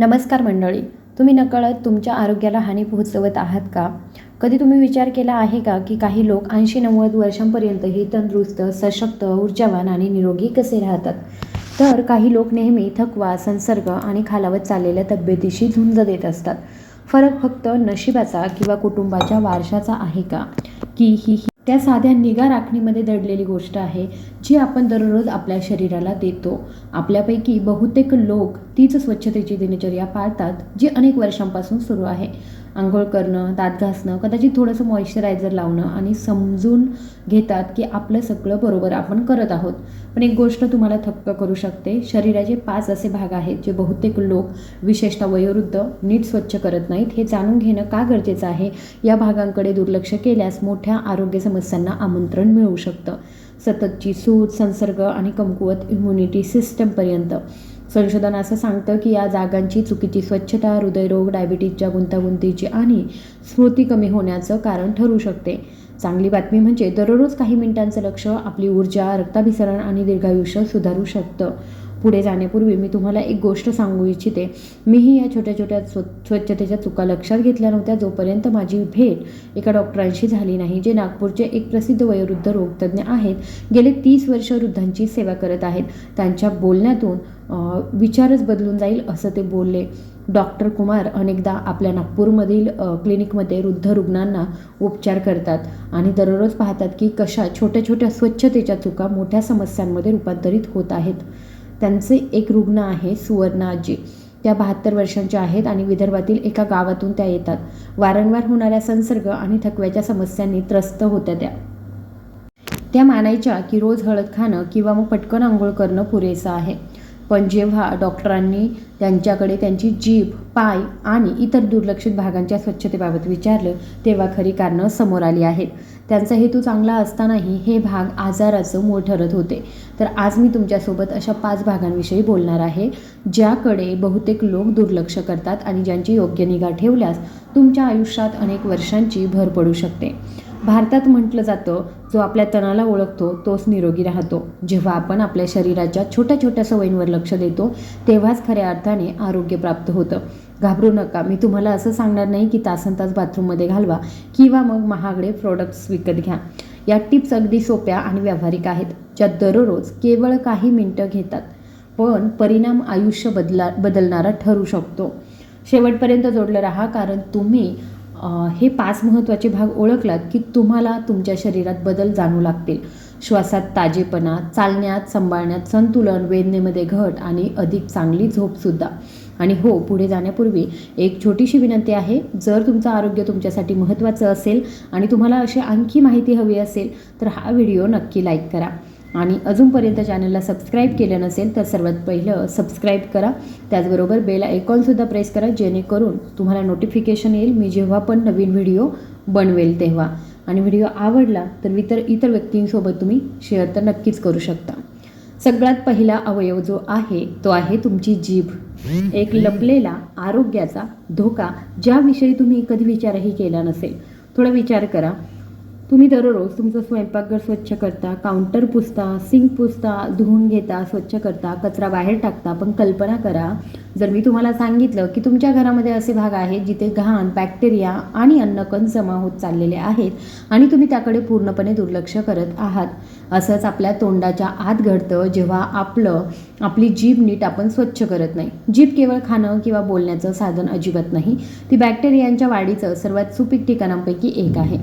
नमस्कार मंडळी तुम्ही नकळत तुमच्या आरोग्याला हानी पोहोचवत आहात का? कधी तुम्ही विचार केला आहे का की काही लोक ऐंशी नव्वद वर्षांपर्यंतही तंदुरुस्त सशक्त ऊर्जावान आणि निरोगी कसे राहतात? तर काही लोक नेहमी थकवा संसर्ग आणि खालावत चाललेल्या तब्येतीशी झुंज देत असतात. फरक फक्त नशिबाचा किंवा कुटुंबाच्या वारशाचा आहे का? की ही ही त्या साध्या निगा राखणीमध्ये दडलेली गोष्ट आहे जी आपण दररोज आपल्या शरीराला देतो. आपल्यापैकी बहुतेक लोक तीच स्वच्छतेची दिनचर्या पाळतात जी अनेक वर्षांपासून सुरू आहे. आंघोळ करणं दात घासणं कदाचित थोडंसं मॉइश्चरायझर लावणं आणि समजून घेतात की आपलं सगळं बरोबर आपण करत आहोत. पण एक गोष्ट तुम्हाला थक्क करू शकते. शरीराचे पाच असे भाग आहेत जे बहुतेक लोक विशेषतः वयोवृद्ध नीट स्वच्छ करत नाहीत. हे जाणून घेणं का गरजेचं आहे? या भागांकडे दुर्लक्ष केल्यास मोठ्या आरोग्य समस्यांना आमंत्रण मिळू शकतं. सततची सूज संसर्ग आणि कमकुवत इम्युनिटी सिस्टमपर्यंत संशोधन असं सांगतं की या जागांची चुकीची स्वच्छता हृदयरोग डायबिटीजच्या गुंतागुंतीची आणि स्मृती कमी होण्याचं कारण ठरू शकते. चांगली बातमी म्हणजे दररोज काही मिनिटांचं लक्ष आपली ऊर्जा रक्ताभिसरण आणि दीर्घायुष्य सुधारू शकतं. पुढे जाण्यापूर्वी मी तुम्हाला एक गोष्ट सांगू इच्छिते. मीही या छोट्या छोट्या स्व स्वच्छतेच्या चुका लक्षात घेतल्या नव्हत्या जोपर्यंत माझी भेट एका डॉक्टरांशी झाली नाही जे नागपूरचे एक प्रसिद्ध वयोवृद्ध रोगतज्ञ आहेत. गेले तीस वर्ष वृद्धांची सेवा करत आहेत. त्यांच्या बोलण्यातून विचारच बदलून जाईल असं ते बोलले. डॉक्टर कुमार अनेकदा आपल्या नागपूरमधील क्लिनिकमध्ये वृद्ध रुग्णांना उपचार करतात आणि दररोज पाहतात की कशा छोट्या छोट्या स्वच्छतेच्या चुका मोठ्या समस्यांमध्ये रूपांतरित होत आहेत. त्यांचे एक रुग्ण आहे सुवर्णाजी. त्या बहात्तर वर्षांच्या आहेत आणि विदर्भातील एका गावातून त्या येतात. वारंवार होणाऱ्या संसर्ग आणि थकव्याच्या समस्यांनी त्रस्त होत्या त्या. त्या मानायच्या की रोज हळद खाणं किंवा मग पटकन आंघोळ करणं पुरेसं आहे. पण जेव्हा डॉक्टरांनी त्यांच्याकडे त्यांची जीभ पाय आणि इतर दुर्लक्षित भागांच्या स्वच्छतेबाबत विचारलं तेव्हा खरी कारणं समोर आली आहेत. त्यांचा हेतू चांगला असतानाही हे भाग आजाराचं मूळ ठरत होते. तर आज मी तुमच्यासोबत अशा पाच भागांविषयी बोलणार आहे ज्याकडे बहुतेक लोक दुर्लक्ष करतात आणि ज्यांची योग्य निगा ठेवल्यास तुमच्या आयुष्यात अनेक वर्षांची भर पडू शकते. भारतात म्हटलं जातं जो आपल्या तणाला ओळखतो तोच निरोगी राहतो. जेव्हा आपण आपल्या शरीराच्या छोट्या छोट्या सवयींवर लक्ष देतो तेव्हाच खऱ्या अर्थाने आरोग्य प्राप्त होतं. घाबरू नका. मी तुम्हाला असं सांगणार नाही की तासन तास बाथरूममध्ये घालवा किंवा मग महागडे प्रोडक्ट्स विकत घ्या. या टिप्स अगदी सोप्या आणि व्यावहारिक आहेत ज्या दररोज केवळ काही मिनटं घेतात पण परिणाम आयुष्य बदला बदलणारा ठरू शकतो. शेवटपर्यंत जोडलं राहा कारण तुम्ही हे पाच महत्त्वाचे भाग ओळखलात की तुम्हाला तुमच्या शरीरात बदल जाणू लागतील. श्वासात ताजेपणा चालण्यात सांभाळण्यात संतुलन वेदनेमध्ये घट आणि अधिक चांगली झोपसुद्धा आणि हो पुढे जाण्यापूर्वी एक छोटीशी विनंती आहे जर तुमचं आरोग्य तुमच्यासाठी महत्त्वाचं असेल आणि तुम्हाला अशी आणखी माहिती हवी असेल तर हा व्हिडिओ नक्की लाईक करा. आणि अजूनपर्यंत चॅनलला सबस्क्राईब केलं नसेल तर सर्वात पहिलं सबस्क्राईब करा. त्याचबरोबर बेल आयकॉनसुद्धा प्रेस करा जेणेकरून तुम्हाला नोटिफिकेशन येईल. मी जेव्हा पण नवीन व्हिडिओ बनवेल तेव्हा. आणि व्हिडिओ आवडला तर इतर इतर व्यक्तींसोबत तुम्ही शेअर तर नक्कीच करू शकता. सगळ्यात पहिला अवयव जो आहे तो आहे तुमची जीभ. एक लपलेला आरोग्याचा धोका ज्याविषयी तुम्ही कधी विचारही केला नसेल. थोडा विचार करा. तुम्ही दररोज तुमचं स्वयंपाकघर स्वच्छ करता काउंटर पुसता सिंक पुसता धुवून घेता स्वच्छ करता कचरा बाहेर टाकता पण कल्पना करा. जर मी तुम्हाला सांगितलं की तुमच्या घरामध्ये असे भाग आहेत जिथे घाण बॅक्टेरिया आणि अन्नकण जमा होत चाललेले आहेत आणि तुम्ही त्याकडे पूर्णपणे दुर्लक्ष करत आहात असंच आपल्या तोंडाच्या आत घडतं जेव्हा आपलं आपली जीभ नीट आपण स्वच्छ करत नाही. जीभ केवळ खाणं किंवा बोलण्याचं साधन अजिबात नाही ती बॅक्टेरियांच्या वाढीचं सर्वात सुपीक ठिकाणांपैकी एक आहे.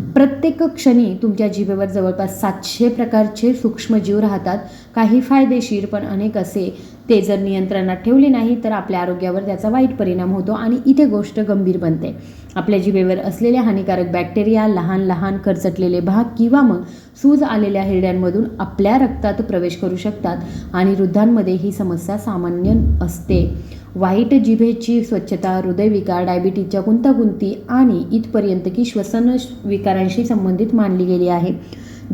प्रत्येक क्षणी तुमच्या जिभेवर जवळपास सातशे प्रकारचे सूक्ष्मजीव राहतात. काही फायदेशीर पण अनेक असे. ते जर नियंत्रणात ठेवले नाही तर आपल्या आरोग्यावर त्याचा वाईट परिणाम होतो आणि इथे गोष्ट गंभीर बनते. आपल्या जिभेवर असलेले हानिकारक बॅक्टेरिया लहान लहान खरचटलेले भाग किंवा मग सूज आलेल्या हिरड्यांमधून आपल्या रक्तात प्रवेश करू शकतात आणि वृद्धांमध्ये ही समस्या सामान्य असते. वाईट जिभेची स्वच्छता हृदयविकार डायबिटीजच्या गुंतागुंती आणि इथपर्यंत की श्वसन विकारांशी संबंधित मानली गेली आहे.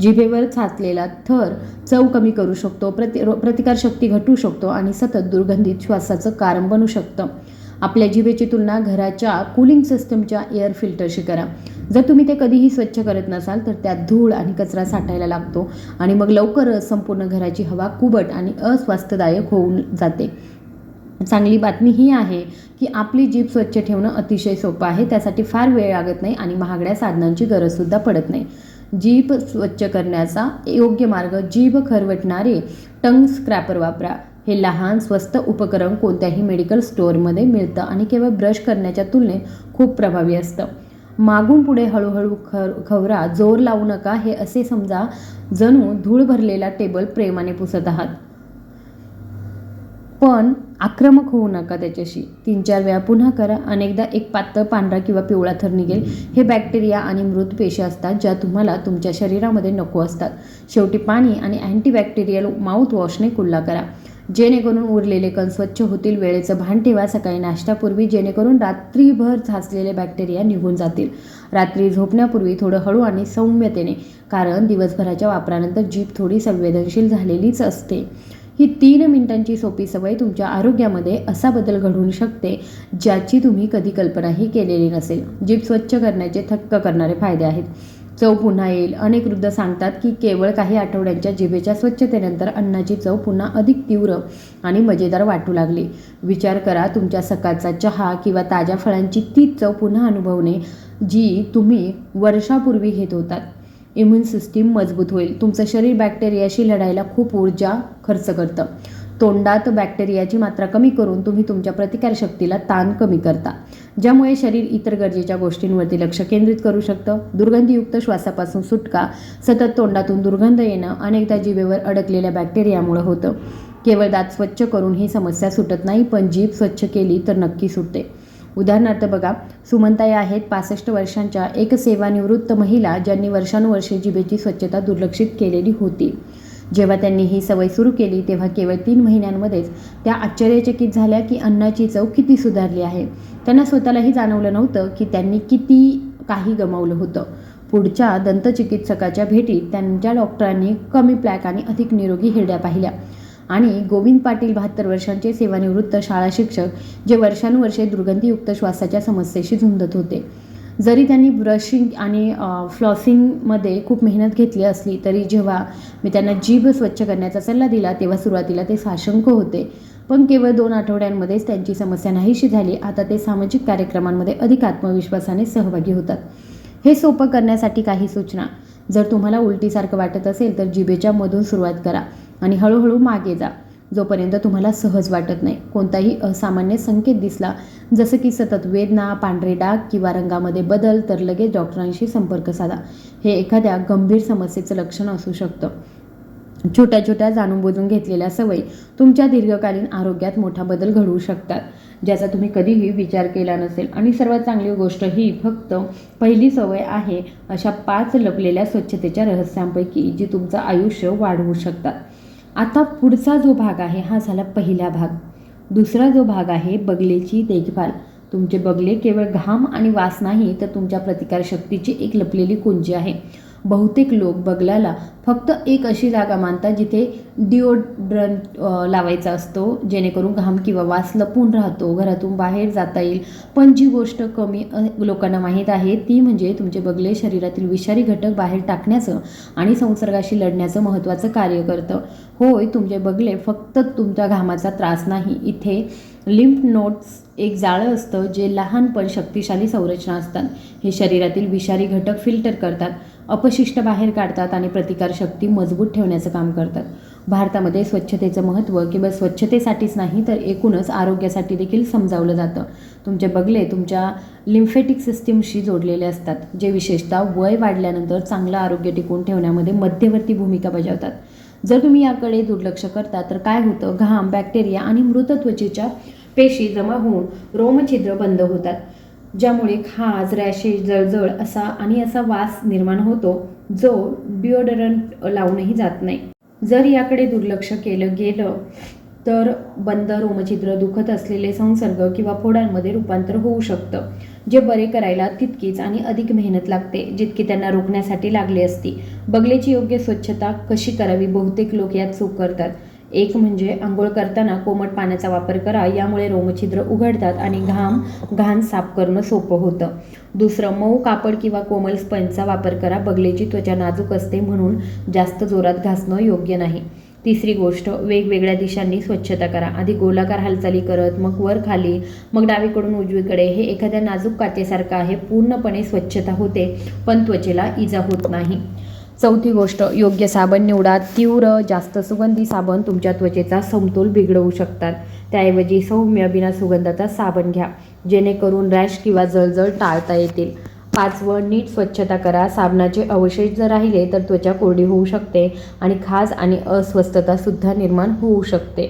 जिभेवर साचलेला थर चव कमी करू शकतो प्रति रो- प्रतिकारशक्ती घटू शकतो आणि सतत दुर्गंधित श्वासाचं कारण बनू शकतं. आपल्या जिभेची तुलना घराच्या कूलिंग सिस्टमच्या एअर फिल्टरशी करा. जर तुम्ही ते कधीही स्वच्छ करत नसाल तर त्यात धूळ आणि कचरा साठायला लागतो आणि मग लवकरच संपूर्ण घराची हवा कुबट आणि अस्वास्थ्यदायक होऊन जाते. चांगली बातमी ही आहे की आपली जीभ स्वच्छ ठेवणं अतिशय सोपं आहे त्यासाठी फार वेळ लागत नाही आणि महागड्या साधनांची गरजसुद्धा पडत नाही. जीभ स्वच्छ करण्याचा योग्य मार्ग जीभ खरवटणारे टंग स्क्रॅपर वापरा. हे लहान स्वस्त उपकरण कोणत्याही मेडिकल स्टोअरमध्ये मिळतं आणि केवळ ब्रश करण्याच्या तुलनेत खूप प्रभावी असतं. मागून पुढे हळूहळू खर खवरा जोर लावू नका हे असे समजा जणू धूळ भरलेला टेबल प्रेमाने पुसत आहात. पण आक्रमक होऊ नका त्याच्याशी. तीन चार वेळा पुन्हा करा. अनेकदा एक पातळ पांढरा किंवा पिवळा थर निघेल. हे बॅक्टेरिया आणि मृत पेशी असतात ज्या तुम्हाला तुमच्या शरीरामध्ये नको असतात. शेवटी पाणी आणि अँटीबॅक्टेरियल माउथवॉशने कुल्ला करा. जेणेकरून उरलेले कण स्वच्छ होतील वेळेचं भान ठेवा सकाळी नाश्त्यापूर्वी जेणेकरून रात्रीभर झासलेले बॅक्टेरिया निघून जातील. रात्री झोपण्यापूर्वी थोडं हळू आणि सौम्यतेने कारण दिवसभराच्या वापरानंतर जीभ थोडी संवेदनशील झालेलीच असते. ही तीन मिनिटांची सोपी सवय तुमच्या आरोग्यामध्ये असा बदल घडवू शकते ज्याची तुम्ही कधी कल्पनाही केलेली नसेल. जीभ स्वच्छ करण्याचे थक्क करणारे फायदे आहेत. चव पुन्हा येईल. अनेक वृद्ध सांगतात की केवळ काही आठवड्यांच्या जिभेच्या स्वच्छतेनंतर अन्नाची चव पुन्हा अधिक तीव्र आणि मजेदार वाटू लागली. विचार करा तुमच्या सकाळचा चहा किंवा ताज्या फळांची तीच चव पुन्हा अनुभवणे जी तुम्ही वर्षापूर्वी घेत होतात. इम्युन सिस्टीम मजबूत होईल. तुमचं शरीर बॅक्टेरियाशी लढायला खूप ऊर्जा खर्च करतं. तोंडात बॅक्टेरियाची मात्रा कमी करून तुम्ही तुमच्या प्रतिकारशक्तीला ताण कमी करता. ज्यामुळे शरीर इतर गरजेच्या गोष्टींवरती लक्ष केंद्रित करू शकतं. दुर्गंधीयुक्त श्वासापासून सुटका सतत तोंडातून दुर्गंध येणं अनेकदा जिभेवर अडकलेल्या बॅक्टेरियामुळे होतं. केवळ दात स्वच्छ करून ही समस्या सुटत नाही पण जीभ स्वच्छ केली तर नक्की सुटते. उदाहरणार्थ बघा सुमनताई आहेत पासष्ट वर्षांच्या एक सेवानिवृत्त महिला ज्यांनी वर्षानुवर्षे जिभेची स्वच्छता दुर्लक्षित केलेली होती. जेव्हा त्यांनी ही सवय सुरू केली तेव्हा केवळ तीन महिन्यांमध्येच त्या आश्चर्यचकित झाल्या की अन्नाची चव किती सुधारली आहे. त्यांना स्वतःलाही जाणवलं नव्हतं की त्यांनी किती काही गमावलं होतं. पुढच्या दंतचिकित्सकाच्या भेटीत त्यांच्या डॉक्टरांनी कमी प्लॅक आणि अधिक निरोगी हिरड्या पाहिल्या. आणि गोविंद पाटील बहात्तर वर्षांचे सेवानिवृत्त शाळा शिक्षक जे वर्षानुवर्षे दुर्गंधीयुक्त श्वासाच्या समस्येशी झुंजत होते. जरी त्यांनी ब्रशिंग आणि फ्लॉसिंगमध्ये खूप मेहनत घेतली असली तरी जेव्हा मी त्यांना जीभ स्वच्छ करण्याचा सल्ला दिला तेव्हा सुरुवातीला ते साशंक होते. पण केवळ दोन आठवड्यांमध्येच त्यांची समस्या नाहीशी झाली. आता ते सामाजिक कार्यक्रमांमध्ये अधिक आत्मविश्वासाने सहभागी होतात. हे सोपं करण्यासाठी काही सूचना. जर तुम्हाला उलटीसारखं वाटत असेल तर जिभेच्या मधून सुरुवात करा. आणि हळूहळू मागे जा. जोपर्यंत तुम्हाला सहज वाटत नाही. कोणताही असामान्य संकेत दिसला जसं की सतत वेदना पांढरे डाग किंवा रंगामध्ये बदल तर लगेच डॉक्टरांशी संपर्क साधा. हे एखाद्या गंभीर समस्येचं लक्षण असू शकतं. छोट्या छोट्या जाणून बुजून घेतलेल्या सवयी तुमच्या दीर्घकालीन आरोग्यात मोठा बदल घडवू शकतात ज्याचा तुम्ही कधीही विचार केला नसेल. आणि सर्वात चांगली गोष्ट ही फक्त पहिली सवय आहे अशा पाच लपलेल्या स्वच्छतेच्या रहस्यांपैकी जी तुमचं आयुष्य वाढवू शकतात. आता पुढचा जो भाग आहे हा झाला पहिला भाग. दुसरा जो भाग आहे बगलेची देखभाल. तुमचे बगले केवळ घाम आणि वास नाही तर तुमच्या प्रतिकारशक्तीची एक लपलेली कुंजी आहे. बहुतेक लोक बगलाला फक्त एक अशी जागा मानतात जिथे डिओड्रंट लावायचा असतो जेणेकरून घाम किंवा वास लपून राहतो घरातून बाहेर जाता येईल. पण जी गोष्ट कमी लोकांना माहीत आहे ती म्हणजे तुमचे बगले शरीरातील विषारी घटक बाहेर टाकण्याचं आणि संसर्गाशी लढण्याचं महत्त्वाचं कार्य करतं. होय तुमचे बगले फक्त तुमच्या घामाचा त्रास नाही. इथे लिम्फ नोट्स एक जाळं असतं जे लहान पण शक्तिशाली संरचना असतात. हे शरीरातील विषारी घटक फिल्टर करतात अपशिष्ट बाहेर काढतात आणि प्रतिकारशक्ती मजबूत ठेवण्याचं काम करतात. भारतामध्ये स्वच्छतेचं महत्त्व केवळ स्वच्छतेसाठीच नाही तर एकूणच आरोग्यासाठी देखील समजावलं जातं. तुमचे बगले तुमच्या लिम्फेटिक सिस्टीमशी जोडलेले असतात जे विशेषतः वय वाढल्यानंतर चांगलं आरोग्य टिकून ठेवण्यामध्ये मध्यवर्ती भूमिका बजावतात. जर तुम्ही याकडे दुर्लक्ष करता तर काय होतं? घाम बॅक्टेरिया आणि मृत त्वचेच्या पेशी जमा होऊन रोमछिद्र बंद होतात ज्यामुळे खाज रॅशेस जळजळ असा आणि असा वास निर्माण होतो जो डिओडरंट लावूनही जात नाही. जर याकडे दुर्लक्ष केलं गेलं तर बंद रोमछिद्र दुखत असलेले संसर्ग किंवा फोडांमध्ये रूपांतर होऊ शकतं. जे बरे करायला तितकीच आणि अधिक मेहनत लागते जितकी त्यांना रोखण्यासाठी लागली असती. बगलेची योग्य स्वच्छता कशी करावी बहुतेक लोक यात चूक करतात. एक म्हणजे आंघोळ करताना कोमट पाण्याचा वापर करा यामुळे रोमछिद्र उघडतात आणि घाम घाण साफ करणं सोपं होतं. दुसरं मऊ कापड किंवा कोमल स्पंजचा वापर करा बगलेची त्वचा नाजूक असते म्हणून जास्त जोरात घासणं योग्य नाही. तिसरी गोष्ट वेगवेगळ्या दिशांनी स्वच्छता करा. आधी गोलाकार हालचाली करत मग वर खाली मग डावीकडून उजवीकडे. हे एखाद्या नाजूक काचेसारखं आहे पूर्णपणे स्वच्छता होते पण त्वचेला इजा होत नाही. चौथी गोष्ट योग्य साबण निवडा. तीव्र जास्त सुगंधी साबण तुमच्या त्वचेचा समतोल बिघडवू शकतात. त्याऐवजी सौम्य बिना सुगंधाचा साबण घ्या. जेणेकरून रॅश किंवा जळजळ टाळता येतील. पाचवं नीट स्वच्छता करा. साबणाचे अवशेष जर राहिले तर त्वचा कोरडी होऊ शकते आणि खाज आणि अस्वस्थतासुद्धा निर्माण होऊ शकते.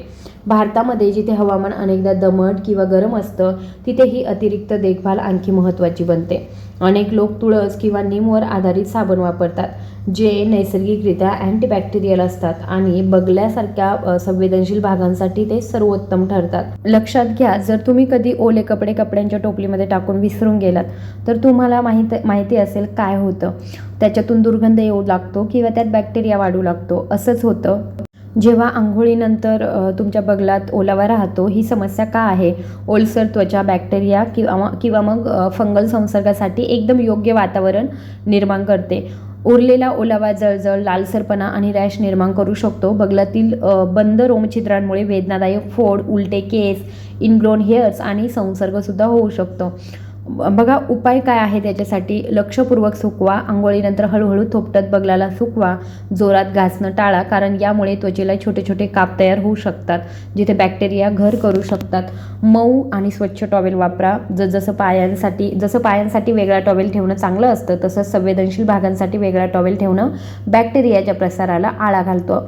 भारतामध्ये जिथे हवामान अनेकदा दमट किंवा गरम असतं तिथे ही अतिरिक्त देखभाल आणखी महत्त्वाची बनते. अनेक लोक तुळस किंवा नीमवर आधारित साबण वापरतात जे नैसर्गिकरित्या अँटीबॅक्टेरियल असतात आणि बगल्यासारख्या संवेदनशील भागांसाठी ते सर्वोत्तम ठरतात. लक्षात घ्या जर तुम्ही कधी ओले कपडे कपड्यांच्या टोपलीमध्ये टाकून विसरून गेलात तर तुम्हाला माहीत माहिती असेल काय होतं. त्याच्यातून दुर्गंध येऊ लागतो किंवा त्यात बॅक्टेरिया वाढू लागतो. असंच होतं. जेव्हा आंघोळीनंतर तुमच्या बगलात ओलावा राहतो ही समस्या का आहे? ओलसर त्वचा बॅक्टेरिया किंवा किंवा मग फंगल संसर्गासाठी एकदम योग्य वातावरण निर्माण करते. उरलेला ओलावा जळजळ लालसरपणा आणि रॅश निर्माण करू शकतो. बगलातील बंद रोमछिद्रांमुळे वेदनादायक फोड उलटे केस इनग्रोन हेअर्स आणि संसर्गसुद्धा होऊ शकतो. बघा उपाय काय आहे त्याच्यासाठी? लक्षपूर्वक सुकवा आंघोळीनंतर हळूहळू थोपटत बगलाला सुकवा जोरात घासणं टाळा कारण यामुळे त्वचेला छोटे छोटे काप तयार होऊ शकतात जिथे बॅक्टेरिया घर करू शकतात. मऊ आणि स्वच्छ टॉवेल वापरा. ज जसं पायांसाठी जसं पायांसाठी वेगळा टॉवेल ठेवणं चांगलं असतं तसंच संवेदनशील भागांसाठी वेगळा टॉवेल ठेवणं बॅक्टेरियाच्या प्रसाराला आळा घालतो.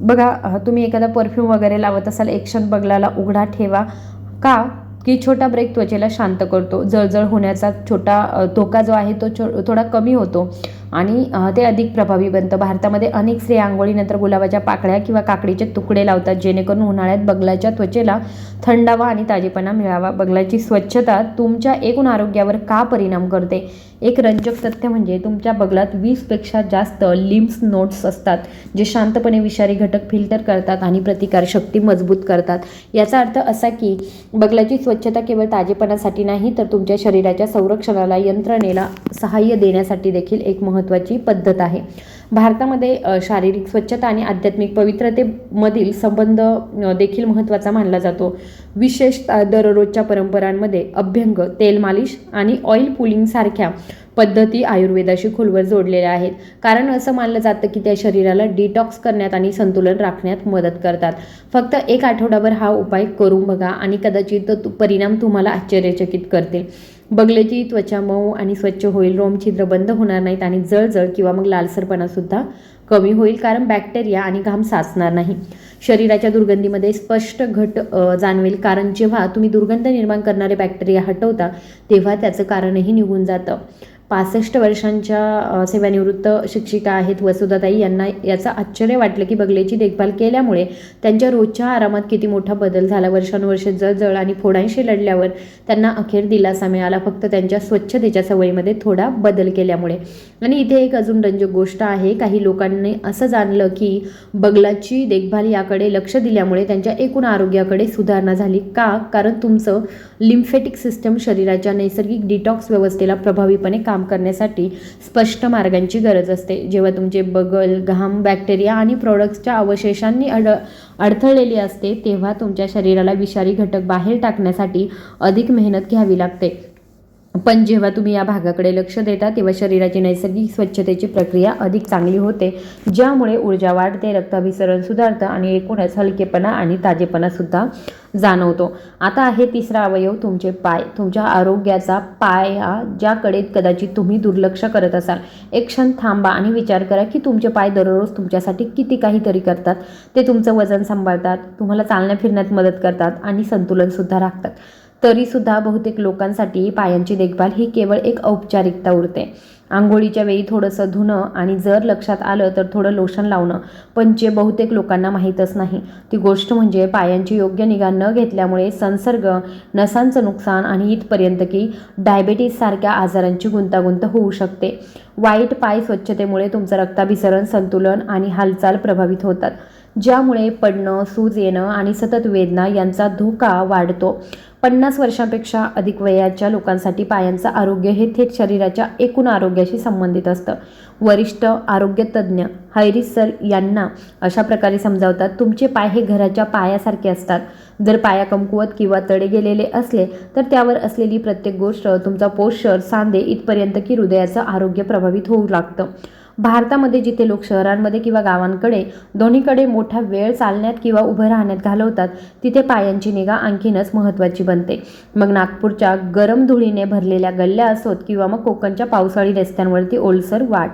बघा तुम्ही एखादा परफ्यूम वगैरे लावत असाल एक क्षण बगलाला उघडा ठेवा. का? की छोटा ब्रेक त्वचेला शांत करतो. जळजळ होण्याचा छोटा धोका जो आहे तो छो थोडा कमी होतो. आणि ते अधिक प्रभावी बनतं. भारतामध्ये अनेक स्त्रिया आंघोळीनंतर गुलाबाच्या पाकळ्या किंवा काकडीचे तुकडे लावतात जेणेकरून उन्हाळ्यात बगलाच्या त्वचेला थंडावा आणि ताजेपणा मिळावा. बगलाची स्वच्छता तुमच्या एकूण आरोग्यावर का परिणाम करते? एक रंजक तथ्य म्हणजे तुमच्या बगलात वीसपेक्षा जास्त लिम्स नोट्स असतात जे शांतपणे विषारी घटक फिल्टर करतात आणि प्रतिकारशक्ती मजबूत करतात. याचा अर्थ असा की बगलाची स्वच्छता केवळ ताजेपणासाठी नाही तर तुमच्या शरीराच्या संरक्षणाला यंत्रणेला सहाय्य देण्यासाठी देखील एक महत्त्वाची पद्धत आहे. भारतामध्ये शारीरिक स्वच्छता आणि आध्यात्मिक पवित्रतेमधील संबंध देखील महत्त्वाचा मानला जातो. विशेषतः दररोजच्या परंपरांमध्ये अभ्यंग तेल मालिश आणि ऑइल पुलिंगसारख्या पद्धती आयुर्वेदाशी खोलवर जोडलेल्या आहेत. कारण असं मानलं जातं की त्या शरीराला डिटॉक्स करण्यात आणि संतुलन राखण्यात मदत करतात. फक्त एक आठवडाभर हा उपाय करून बघा आणि कदाचित परिणाम तुम्हाला आश्चर्यचकित करतील. बगलेची त्वचा मऊ आणि स्वच्छ होईल. रोमछिद्र बंद होणार नाहीत आणि जळजळ किंवा मग लालसरपणासुद्धा कमी होईल कारण बॅक्टेरिया आणि घाम साचणार नाही. शरीराच्या दुर्गंधीमध्ये स्पष्ट घट जाणवेल कारण जेव्हा तुम्ही दुर्गंध निर्माण करणारे बॅक्टेरिया हटवता तेव्हा त्याचं कारणही निघून जातं. पासष्ट वर्षांच्या सेवानिवृत्त शिक्षिका आहेत वसुधाताई. यांना याचं आश्चर्य वाटलं की बगलेची देखभाल केल्यामुळे त्यांच्या रोजच्या आरामात किती मोठा बदल झाला. वर्षानुवर्षे जळजळ आणि फोडांशी लढल्यावर त्यांना अखेर दिलासा मिळाला. फक्त त्यांच्या स्वच्छतेच्या सवयीमध्ये थोडा बदल केल्यामुळे. आणि इथे एक अजून रंजक गोष्ट आहे काही लोकांनी असं जाणलं की बगलाची देखभाल याकडे लक्ष दिल्यामुळे त्यांच्या एकूण आरोग्याकडे सुधारणा झाली का? कारण तुमचं लिम्फेटिक सिस्टम शरीराच्या नैसर्गिक डिटॉक्स व्यवस्थेला प्रभावीपणे काम करण्यासाठी स्पष्ट मार्गांची गरज असते. जेव्हा तुमचे बगल घाम बॅक्टेरिया आणि प्रोडक्ट्सच्या अवशेषांनी अड अडथळलेली असते तेव्हा तुमच्या शरीराला विषारी घटक बाहेर टाकण्यासाठी अधिक मेहनत घ्यावी लागते. पण जेव्हा तुम्ही या भागाकडे लक्ष देता तेव्हा शरीराची नैसर्गिक स्वच्छतेची प्रक्रिया अधिक चांगली होते ज्यामुळे ऊर्जा वाढते रक्ताभिसरण सुधारतं आणि एकूणच हलकेपणा आणि ताजेपणासुद्धा जाणवतो. आता आहे तिसरा अवयव तुमचे पाय. तुमच्या आरोग्याचा पाया ज्याकडे कदाचित तुम्ही दुर्लक्ष करत असाल. एक क्षण थांबा आणि विचार करा की तुमचे पाय दररोज तुमच्यासाठी किती काहीतरी करतात. ते तुमचं वजन सांभाळतात तुम्हाला चालण्या फिरण्यात मदत करतात आणि संतुलनसुद्धा राखतात. तरीसुद्धा बहुतेक लोकांसाठी पायांची देखभाल ही केवळ एक औपचारिकता उरते. आंघोळीच्या वेळी थोडंसं धुणं आणि जर लक्षात आलं तर थोडं लोशन लावणं पण जे बहुतेक लोकांना माहीतच नाही. ती गोष्ट म्हणजे पायांची योग्य निगा न घेतल्यामुळे संसर्ग नसांचं नुकसान आणि इथपर्यंत की डायबेटीससारख्या आजारांची गुंतागुंत होऊ शकते. वाईट पाय स्वच्छतेमुळे तुमचं रक्ताभिसरण संतुलन आणि हालचाल प्रभावित होतात. ज्यामुळे पडणं सूज येणं आणि सतत वेदना यांचा धोका वाढतो. पन्नास वर्षांपेक्षा अधिक वयाच्या लोकांसाठी पायांचं आरोग्य हे थेट शरीराच्या एकूण आरोग्याशी संबंधित असतं. वरिष्ठ आरोग्य तज्ज्ञ हैरिस सर यांना अशा प्रकारे समजावतात तुमचे पाय हे घराच्या पायासारखे असतात. जर पाया कमकुवत किंवा तडे गेलेले असले तर त्यावर असलेली प्रत्येक गोष्ट तुमचा पोश्चर सांधे इथपर्यंत की हृदयाचं आरोग्य प्रभावित होऊ लागतं. भारतामध्ये जिथे लोक शहरांमध्ये किंवा गावांकडे दोन्हीकडे मोठा वेळ चालण्यात किंवा उभं राहण्यात घालवतात तिथे पायांची निगा आणखीनच महत्त्वाची बनते. मग नागपूरच्या गरम धुळीने भरलेल्या गल्ल्या असोत किंवा मग कोकणच्या पावसाळी रस्त्यांवरती ओलसर वाट.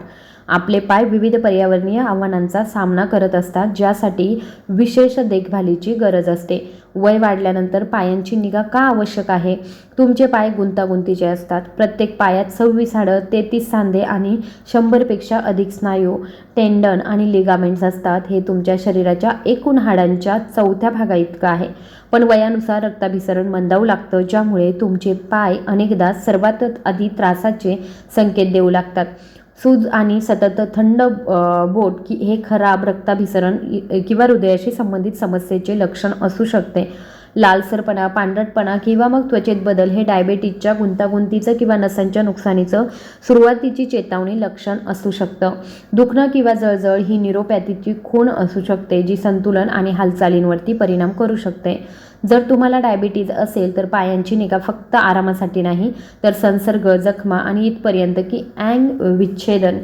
आपले पाय विविध पर्यावरणीय आव्हानांचा सामना करत असतात ज्यासाठी विशेष देखभालीची गरज असते. वय वाढल्यानंतर पायांची निगा का आवश्यक आहे? तुमचे पाय गुंतागुंतीचे असतात. प्रत्येक पायात सव्वीस हाडं तेहतीस सांधे आणि शंभरपेक्षा अधिक स्नायू टेंडन आणि लिगामेंट्स असतात. हे तुमच्या शरीराच्या एकूण हाडांच्या चौथ्या भागा इतकं आहे. पण वयानुसार रक्ताभिसरण मंदावू लागतं ज्यामुळे तुमचे पाय अनेकदा सर्वात आधी त्रासाचे संकेत देऊ लागतात. सूज आणि सतत थंड बोट की हे खराब रक्ताभिसरण किंवा हृदयाशी संबंधित समस्येचे लक्षण असू शकते. लालसरपणा पांढरटपणा किंवा मग त्वचेत बदल हे डायबेटीजच्या गुंतागुंतीचं किंवा नसांच्या नुकसानीचं सुरुवातीची चेतावणी लक्षण असू शकतं. दुखणं किंवा जळजळ ही निरोपॅथीची खूण असू शकते जी संतुलन आणि हालचालींवरती परिणाम करू शकते. जर तुम्हाला डायबिटीज असेल तर पायांची निगा फक्त आरामासाठी नाही तर संसर्ग जखमा आणि इथपर्यंत की अँग विच्छेदन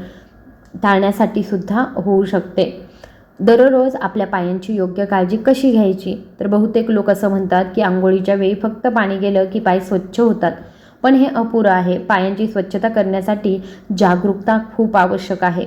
टाळण्यासाठी सुद्धा होऊ शकते. दररोज आपल्या पायांची योग्य काळजी कशी घ्यायची? तर बहुतेक लोक असं म्हणतात की आंघोळीच्या वेळी फक्त पाणी गेलं की पाय स्वच्छ होतात. पण हे अपुरं आहे. पायांची स्वच्छता करण्यासाठी जागरूकता खूप आवश्यक आहे.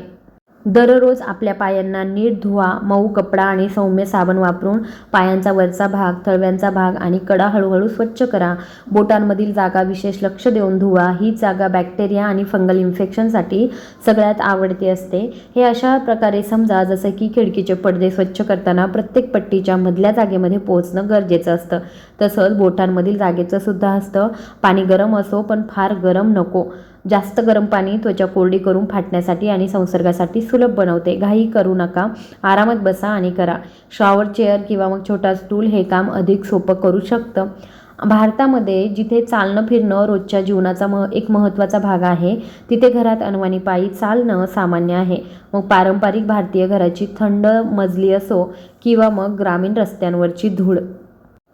दररोज आपल्या पायांना नीट धुवा मऊ कपडा आणि सौम्य साबण वापरून पायांचा वरचा भाग तळव्यांचा भाग आणि कडा हळूहळू स्वच्छ करा. बोटांमधील जागा विशेष लक्ष देऊन धुवा. ही जागा बॅक्टेरिया आणि फंगल इन्फेक्शनसाठी सगळ्यात आवडती असते. हे अशा प्रकारे समजा जसं की खिडकीचे पडदे स्वच्छ करताना प्रत्येक पट्टीच्या मधल्या जागेमध्ये पोहोचणं गरजेचं असतं. तसंच बोटांमधील जागेचं सुद्धा असतं. पाणी गरम असो पण फार गरम नको. जास्त गरम पाणी त्वचा कोरडी करून फाटण्यासाठी आणि संसर्गासाठी सुलभ बनवते. घाई करू नका. आरामात बसा आणि करा. शॉवर चेअर किंवा मग छोटा स्टूल हे काम अधिक सोपं करू शकतं. भारतामध्ये जिथे चालणं फिरणं रोजच्या जीवनाचा म एक महत्त्वाचा भाग आहे तिथे घरात अनवाणी पायी चालणं सामान्य आहे. मग पारंपरिक भारतीय घराची थंड मजली असो किंवा मग ग्रामीण रस्त्यांवरची धूळ.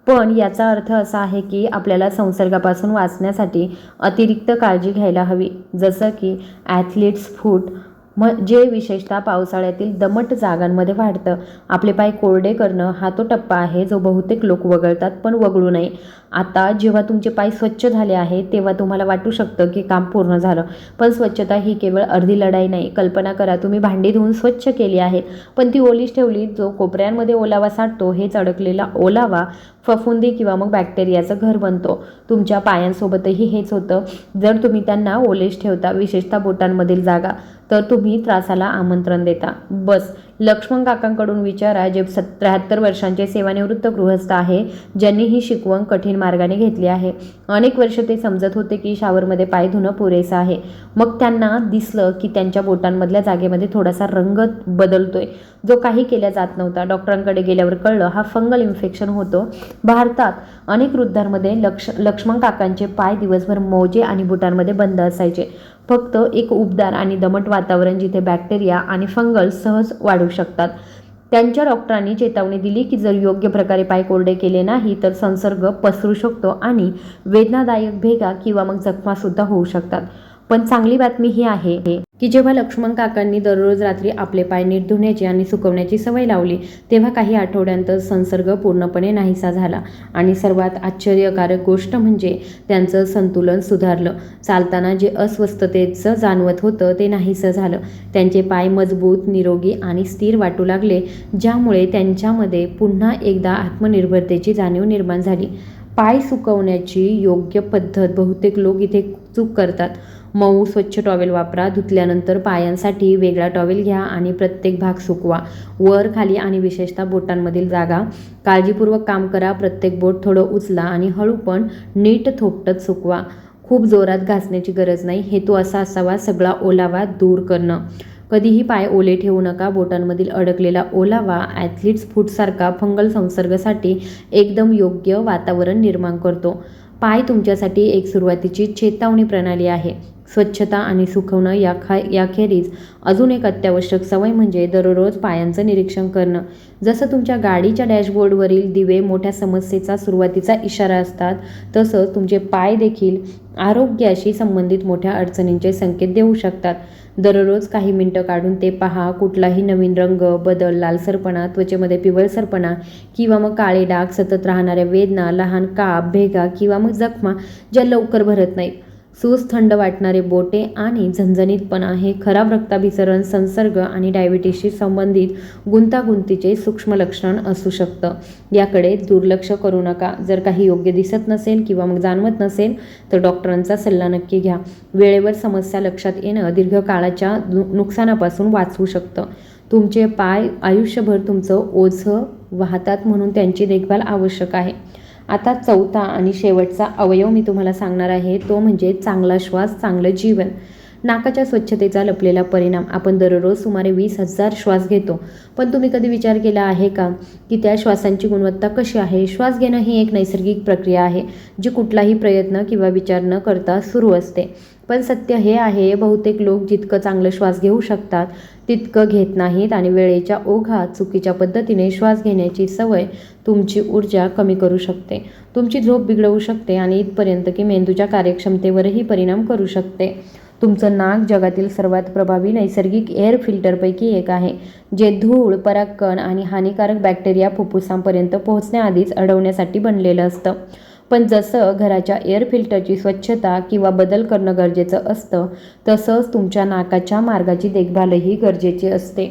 पण याचा अर्थ असा आहे की आपल्याला संसर्गापासून वाचण्यासाठी अतिरिक्त काळजी घ्यायला हवी. जसं की ॲथलीट्स फूट म जे विशेषतः पावसाळ्यातील दमट जागांमध्ये वाढतं. आपले पाय कोरडे करणं हा तो टप्पा आहे जो बहुतेक लोक वगळतात पण वगळू नये. आता जेव्हा तुमचे पाय स्वच्छ झाले आहेत तेव्हा तुम्हाला वाटू शकतं की काम पूर्ण झालं. पण स्वच्छता ही केवळ अर्धी लढाई नाही. कल्पना करा तुम्ही भांडी धुवून स्वच्छ केली आहेत. पण ती ओलीच ठेवली जो कोपऱ्यांमध्ये ओलावा साठतो हेच अडकलेला ओलावा फफुंदी किंवा मग बॅक्टेरियाचं घर बनतो. तुमच्या पायांसोबतही हेच होतं. जर तुम्ही त्यांना ओलेश ठेवता विशेषतः बोटांमधील जागा तर तुम्ही त्रासाला आमंत्रण देता. बस. लक्ष्मण काकांकडून विचारा जे सत त्र्याहत्तर वर्षांचे सेवानिवृत्त गृहस्थ आहे ज्यांनी ही शिकवण कठीण मार्गाने घेतली आहे. अनेक वर्ष ते समजत होते की शावरमध्ये पाय धुणं पुरेसं आहे. मग त्यांना दिसलं की त्यांच्या बोटांमधल्या जागेमध्ये थोडासा रंग बदलतोय. जो काही केला जात नव्हता. डॉक्टरांकडे गेल्यावर कळलं हा फंगल इन्फेक्शन होतो. भारतात अनेक वृद्धांमध्ये लक्ष लक्ष्मण काकांचे पाय दिवसभर मोजे आणि बुटांमध्ये बंद असायचे. फक्त एक उबदार आणि दमट वातावरण जिथे बॅक्टेरिया आणि फंगल सहज वाढू शकतात. त्यांच्या डॉक्टरांनी चेतावणी दिली की जर योग्य प्रकारे पाय कोरडे केले नाही तर संसर्ग पसरू शकतो आणि वेदनादायक भेगा किंवा मग जखमासुद्धा होऊ शकतात. पण चांगली बातमी ही आहे की जेव्हा लक्ष्मण काकांनी दररोज रात्री आपले पाय नीट धुण्याची आणि सुकवण्याची सवय लावली तेव्हा काही आठवड्यांतच संसर्ग पूर्णपणे नाहीसा झाला. आणि सर्वात आश्चर्यकारक गोष्ट म्हणजे त्यांचं संतुलन सुधारलं. चालताना जे अस्वस्थतेचं जाणवत होतं ते नाहीसं झालं. त्यांचे पाय मजबूत निरोगी आणि स्थिर वाटू लागले ज्यामुळे त्यांच्यामध्ये पुन्हा एकदा आत्मनिर्भरतेची जाणीव निर्माण झाली. पाय सुकवण्याची योग्य पद्धत बहुतेक लोक इथे चूक करतात. मऊ स्वच्छ टॉवेल वापरा धुतल्यानंतर पायांसाठी वेगळा टॉवेल घ्या आणि प्रत्येक भाग सुकवा. वर खाली आणि विशेषतः बोटांमधील जागा. काळजीपूर्वक काम करा प्रत्येक बोट थोडं उचला आणि हळू पण नीट थोपटत सुकवा. खूप जोरात घासण्याची गरज नाही हेतू असा असावा सगळा ओलावा दूर करणं. कधीही पाय ओले ठेवू नका बोटांमधील अडकलेला ओलावा ॲथलीट्स फूटसारखा फंगल संसर्गासाठी एकदम योग्य वातावरण निर्माण करतो. पाय तुमच्यासाठी एक सुरुवातीची चेतावणी प्रणाली आहे. स्वच्छता आणि सुखवणं या खा याखेरीज अजून एक अत्यावश्यक सवय म्हणजे दररोज पायांचं निरीक्षण करणं. जसं तुमच्या गाडीच्या डॅशबोर्डवरील दिवे मोठ्या समस्येचा सुरुवातीचा इशारा असतात तसंच तुमचे पाय देखील आरोग्याशी संबंधित मोठ्या अडचणींचे संकेत देऊ शकतात. दररोज काही मिनटं काढून ते पहा. कुठलाही नवीन रंग बदल लालसरपणा त्वचेमध्ये पिवळसरपणा किंवा मग काळे डाग सतत राहणाऱ्या वेदना लहान काप भेगा किंवा मग जखमा ज्या लवकर भरत नाहीत. सूज थंड वाटणारे बोटे आणि झणझणीतपणा हे खराब रक्ताभिसरण संसर्ग आणि डायबिटीसशी संबंधित गुंतागुंतीचे सूक्ष्म लक्षण असू शकतं. याकडे दुर्लक्ष करू नका. जर काही योग्य दिसत नसेल किंवा मग जाणवत नसेल तर डॉक्टरांचा सल्ला नक्की घ्या. वेळेवर समस्या लक्षात येणं दीर्घकाळाच्या नु नुकसानापासून वाचवू शकतं. तुमचे पाय आयुष्यभर तुमचं ओझं वाहतात म्हणून त्यांची देखभाल आवश्यक आहे. आता चौथा आणि शेवटचा अवयव मी तुम्हाला सांगणार आहे तो म्हणजे चांगला श्वास चांगलं जीवन. नाकाच्या स्वच्छतेचा लपलेला परिणाम. आपण दररोज सुमारे वीस हजार श्वास घेतो. पण तुम्ही कधी विचार केला आहे का की त्या श्वासांची गुणवत्ता कशी आहे? श्वास घेणं ही एक नैसर्गिक प्रक्रिया आहे जी कुठलाही प्रयत्न किंवा विचार न करता सुरू असते. पण सत्य हे आहे बहुतेक लोक जितकं चांगलं श्वास घेऊ शकतात तितकं घेत नाहीत आणि वेळेच्या ओघात चुकीच्या पद्धतीने श्वास घेण्याची सवय तुमची ऊर्जा कमी करू शकते. तुमची झोप बिघडवू शकते आणि इथपर्यंत की मेंदूच्या कार्यक्षमतेवरही परिणाम करू शकते. तुमचं नाक जगातील सर्वात प्रभावी नैसर्गिक एअर फिल्टरपैकी एक आहे जे धूळ परागकण आणि हानिकारक बॅक्टेरिया फुफ्फुसांपर्यंत पोहोचण्याआधीच अडवण्यासाठी बनलेलं असतं. पण जसं घराच्या एअर फिल्टरची स्वच्छता किंवा बदल करणं गरजेचं असतं तसंच तुमच्या नाकाच्या मार्गाची देखभालही गरजेची असते.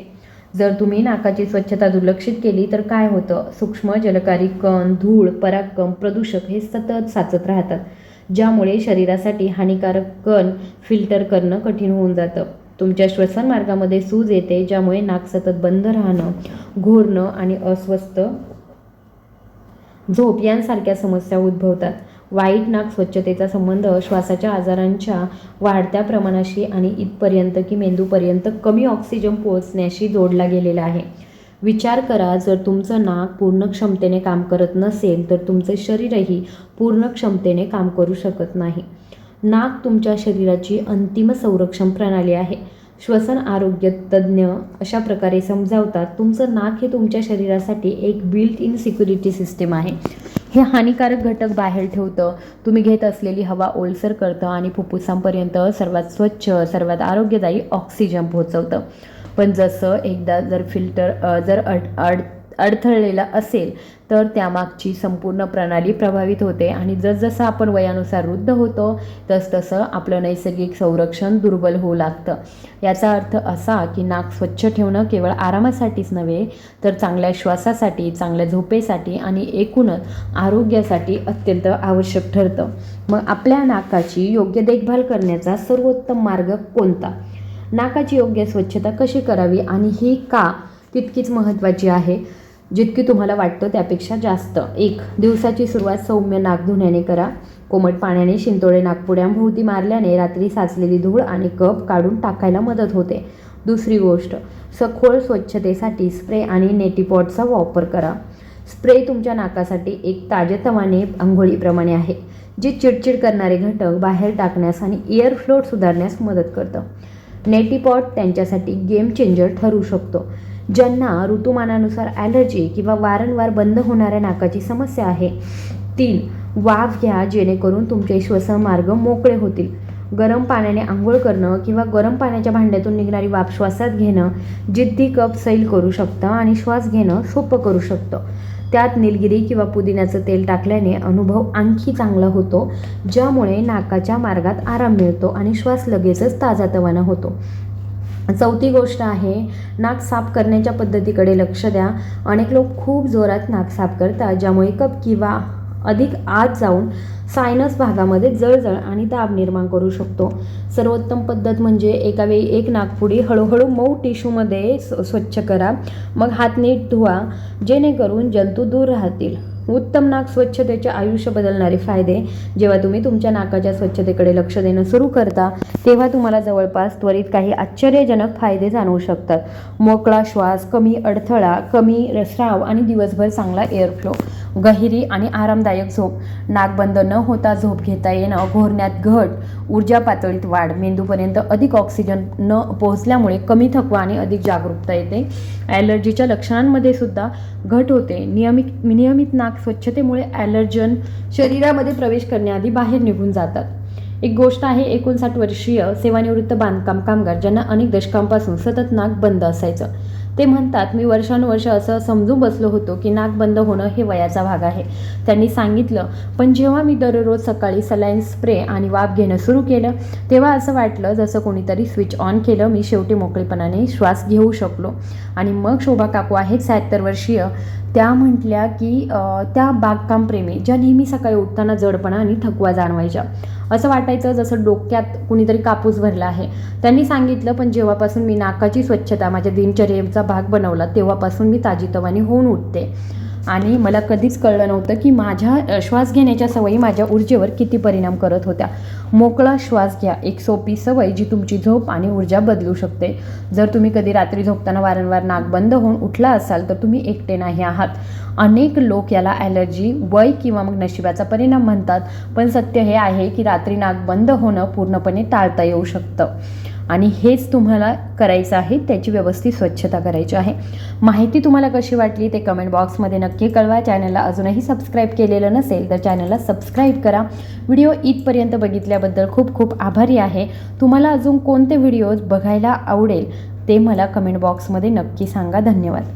जर तुम्ही नाकाची स्वच्छता दुर्लक्षित केली तर काय होतं? सूक्ष्म जलकारी कण धूळ परागकण प्रदूषक हे सतत साचत राहतात ज्यामुळे शरीरासाठी हानिकारक कण फिल्टर करणं कठीण होऊन जातं. तुमच्या श्वसन मार्गामध्ये सूज येते ज्यामुळे नाक सतत बंद राहणं घोरणं आणि अस्वस्थ झोप यांसारख्या समस्या उद्भवतात. वाईट नाक स्वच्छतेचा संबंध श्वासाच्या आजारांच्या वाढत्या प्रमाणाशी आणि इथपर्यंत की मेंदूपर्यंत कमी ऑक्सिजन पोहोचण्याशी जोडला गेलेला आहे. विचार करा जर तुमचं नाक पूर्ण क्षमतेने काम करत नसेल तर तुमचे शरीरही पूर्ण क्षमतेने काम करू शकत नाही. नाक तुमच्या शरीराची अंतिम संरक्षण प्रणाली आहे. श्वसन आरोग्य तज्ज्ञ अशा प्रकारे समजावतात तुमचं नाक हे तुमच्या शरीरासाठी एक बिल्ट इन सिक्युरिटी सिस्टीम आहे. हे हानिकारक घटक बाहेर ठेवतं. तुम्ही घेत असलेली हवा ओलसर करतं आणि फुफ्फुसांपर्यंत सर्वात स्वच्छ सर्वात आरोग्यदायी ऑक्सिजन पोहोचवतं. पण जसं एकदा जर फिल्टर जर अड अड अडथळलेला असेल तर त्यामागची संपूर्ण प्रणाली प्रभावित होते. आणि जसजसं आपण वयानुसार वृद्ध होतो तसतसं आपलं नैसर्गिक संरक्षण दुर्बल होऊ लागतं. याचा अर्थ असा की नाक स्वच्छ ठेवणं केवळ आरामासाठीच नव्हे तर चांगल्या श्वासासाठी चांगल्या झोपेसाठी आणि एकूणच आरोग्यासाठी अत्यंत आवश्यक ठरतं. मग आपल्या नाकाची योग्य देखभाल करण्याचा सर्वोत्तम मार्ग कोणता? नाकाची योग्य स्वच्छता कशी करावी आणि ही का तितकीच महत्त्वाची आहे? जितकी तुम्हाला वाटतं त्यापेक्षा जास्त. एक दिवसाची सुरुवात सौम्य नाक धुण्याने करा. कोमट पाण्याने शिंतोडे नागपुड्यांभोवती मारल्याने रात्री साचलेली धूळ आणि कप काढून टाकायला मदत होते. दुसरी गोष्ट सखोल स्वच्छतेसाठी स्प्रे आणि नेटीपॉटचा वापर करा. स्प्रे तुमच्या नाकासाठी एक ताजेतवाने आंघोळीप्रमाणे आहे जे चिडचिड करणारे घटक बाहेर टाकण्यास आणि एअर फ्लोट सुधारण्यास मदत करतं. नेटीपॉट त्यांच्यासाठी गेम चेंजर ठरू शकतो. ज्यांना ऋतुमानानुसार ॲलर्जी किंवा वारंवार बंद होणाऱ्या नाकाची समस्या आहे तीन वाफ घ्या जेणेकरून तुमचे श्वसन मार्ग मोकळे होतील. गरम पाण्याने आंघोळ करणं किंवा गरम पाण्याच्या भांड्यातून निघणारी वाफ श्वासात घेणं जिद्दी कप सैल करू शकतं आणि श्वास घेणं सोपं करू शकतं. त्यात निलगिरी किंवा पुदिन्याचं तेल टाकल्याने अनुभव आणखी चांगला होतो ज्यामुळे नाकाच्या मार्गात आराम मिळतो आणि श्वास लगेचच ताजातवाना होतो. चौथी गोष्ट आहे नाक साफ करण्याच्या पद्धतीकडे लक्ष द्या. अनेक लोक खूप जोरात नाक साफ करतात ज्यामुळे कप किंवा अधिक आत जाऊन सायनस भागामध्ये जळजळ आणि दाब निर्माण करू शकतो. सर्वोत्तम पद्धत म्हणजे एकावेळी एक नागपुडी हळूहळू मऊ टिश्यूमध्ये स्व स्वच्छ करा. मग हात नीट धुवा जेणेकरून जंतू दूर राहतील. उत्तम नाक स्वच्छतेचे आयुष्य बदलणारे फायदे. जेव्हा तुम्ही तुमच्या नाकाच्या स्वच्छतेकडे लक्ष देणं सुरू करता तेव्हा तुम्हाला जवळपास त्वरित काही आश्चर्यजनक फायदे जाणवू शकतात. मोकळा श्वास कमी अडथळा कमी स्राव आणि दिवसभर चांगला एअरफ्लो गहिरी आणि आरामदायक झोप. नाक बंद न होता झोप घेता येणं घोरण्यात घट ऊर्जा पातळीत वाढ मेंदूपर्यंत अधिक ऑक्सिजन न पोहोचल्यामुळे कमी थकवा आणि अधिक जागरूकता येते. ॲलर्जीच्या लक्षणांमध्ये सुद्धा घट होते. नियमित नियमित नाक स्वच्छतेमुळे ॲलर्जन शरीरामध्ये प्रवेश करण्याआधी बाहेर निघून जातात. एक गोष्ट आहे एकोणसाठ वर्षीय सेवानिवृत्त बांधकाम कामगार ज्यांना अनेक दशकांपासून सतत नाक बंद असायचं. ते म्हणतात मी वर्षानुवर्ष असं समजून बसलो होतो की नाक बंद होणं हे वयाचा भाग आहे. त्यांनी सांगितलं पण जेव्हा मी दररोज सकाळी सलाईन स्प्रे आणि वाफ घेणं सुरू केलं तेव्हा असं वाटलं जसं कोणीतरी स्विच ऑन केलं मी शेवटी मोकळेपणाने श्वास घेऊ शकलो. आणि मग शोभा काकू आहेत शहात्तर वर्षीय त्या म्हटल्या की त्या बागकामप्रेमी ज्या नेहमी सकाळी उठताना जडपणा आणि थकवा जाणवायच्या. असं वाटायचं जसं डोक्यात कुणीतरी कापूस भरला आहे. त्यांनी सांगितलं पण जेव्हापासून मी नाकाची स्वच्छता माझ्या दिनचर्येचा भाग बनवला तेव्हापासून मी ताजीतवानी होऊन उठते. आणि मला कधीच कळलं नव्हतं की माझ्या श्वास घेण्याच्या सवयी माझ्या ऊर्जेवर किती परिणाम करत होत्या. मोकळा श्वास घ्या एक सोपी सवय जी तुमची झोप आणि ऊर्जा बदलू शकते. जर तुम्ही कधी रात्री झोपताना वारंवार नाक बंद होऊन उठला असाल तर तुम्ही एकटे नाही आहात. अनेक लोक याला ॲलर्जी वय किंवा मग नशिबाचा परिणाम म्हणतात. पण सत्य हे आहे की रात्री नाक बंद होणं पूर्णपणे टाळता येऊ शकतं. आणि हेच तुम्हाला करायचं आहे त्याची व्यवस्थित स्वच्छता करायची आहे. माहिती तुम्हाला कशी वाटली ते कमेंट बॉक्समध्ये नक्की कळवा. चॅनलला अजूनही सबस्क्राईब केलेलं नसेल तर चॅनलला सबस्क्राईब करा. व्हिडिओ इथपर्यंत बघितल्याबद्दल खूप खूप आभारी आहे. तुम्हाला अजून कोणते व्हिडिओज बघायला आवडेल ते मला कमेंट बॉक्समध्ये नक्की सांगा. धन्यवाद.